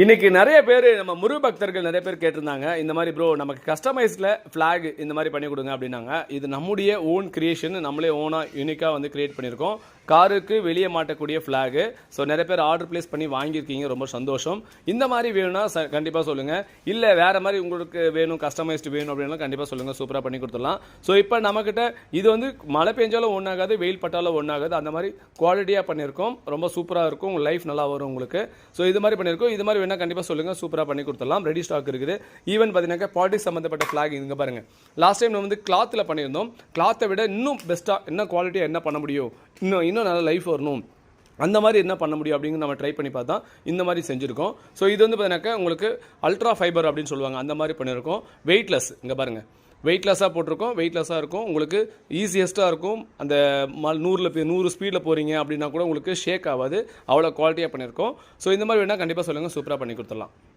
இன்றைக்கி நிறைய பேர் நம்ம முரு பக்தர்கள் நிறைய பேர் கேட்டிருந்தாங்க இந்த மாதிரி ப்ரோ நமக்கு கஸ்டமைஸில் ஃப்ளாக் இந்த மாதிரி பண்ணி கொடுங்க அப்படின்னாங்க. இது நம்முடைய ஓன் கிரியேஷன் நம்மளே ஓனாக யூனிக்காக வந்து கிரியேட் பண்ணியிருக்கோம். காருக்கு வெளியே மாட்டக்கூடிய ஃப்ளாகு ஸோ நிறைய பேர் ஆர்டர் ப்ளேஸ் பண்ணி வாங்கியிருக்கீங்க ரொம்ப சந்தோஷம். இந்த மாதிரி வேணும்னா ச கண்டிப்பாக சொல்லுங்கள் இல்லை வேறு மாதிரி உங்களுக்கு வேணும் கஸ்டமைஸ்டு வேணும் அப்படின்னா கண்டிப்பாக சொல்லுங்கள் சூப்பராக பண்ணி கொடுத்துடலாம். ஸோ இப்போ நம்மக்கிட்ட இது வந்து மழை பெஞ்சாலும் ஒன்றாகாது வெயில் பட்டாலும் ஒன்றாகாது அந்த மாதிரி குவாலிட்டியாக பண்ணியிருக்கோம். ரொம்ப சூப்பராக இருக்கும். உங்கள் லைஃப் நல்லா வரும் உங்களுக்கு. ஸோ இது மாதிரி பண்ணியிருக்கோம். இது மாதிரி வேணால் கண்டிப்பாக சொல்லுங்கள் சூப்பராக பண்ணி கொடுத்துடலாம். ரெடி ஸ்டாக் இருக்குது. ஈவன் பார்த்தீங்கன்னா பாட்டி சம்மந்தப்பட்ட ஃப்ளாக் இங்கே பாருங்கள் லாஸ்ட் டைம் நம்ம வந்து கிளாத்தில் பண்ணியிருந்தோம். கிளாத்தை விட இன்னும் பெஸ்ட்டாக என்ன குவாலிட்டியாக என்ன பண்ண முடியும்? இன்னும் இன்னும் நல்ல லைஃப் வரணும். அந்த மாதிரி என்ன பண்ண முடியும் அப்படின்னு நம்ம ட்ரை பண்ணி பார்த்தா இந்த மாதிரி செஞ்சுருக்கோம். ஸோ இது வந்து பார்த்தீங்கன்னாக்கா உங்களுக்கு அல்ட்ரா ஃபைபர் அப்படின்னு சொல்லுவாங்க. அந்த மாதிரி பண்ணியிருக்கோம். வெயிட்லெஸ் இங்கே பாருங்கள் வெயிட்லெஸ்ஸாக போட்டிருக்கோம். வெயிட்லெஸ்ஸாக இருக்கும். உங்களுக்கு ஈஸியஸ்ட்டாக இருக்கும். அந்த மல் நூறில் நூறு ஸ்பீடில் போகிறீங்க அப்படின்னா கூட உங்களுக்கு ஷேக் ஆகாது. அவ்வளோ குவாலிட்டியாக பண்ணியிருக்கோம். ஸோ இந்த மாதிரி வேணால் கண்டிப்பாக சொல்லுங்கள் சூப்பராக பண்ணி கொடுத்துடலாம்.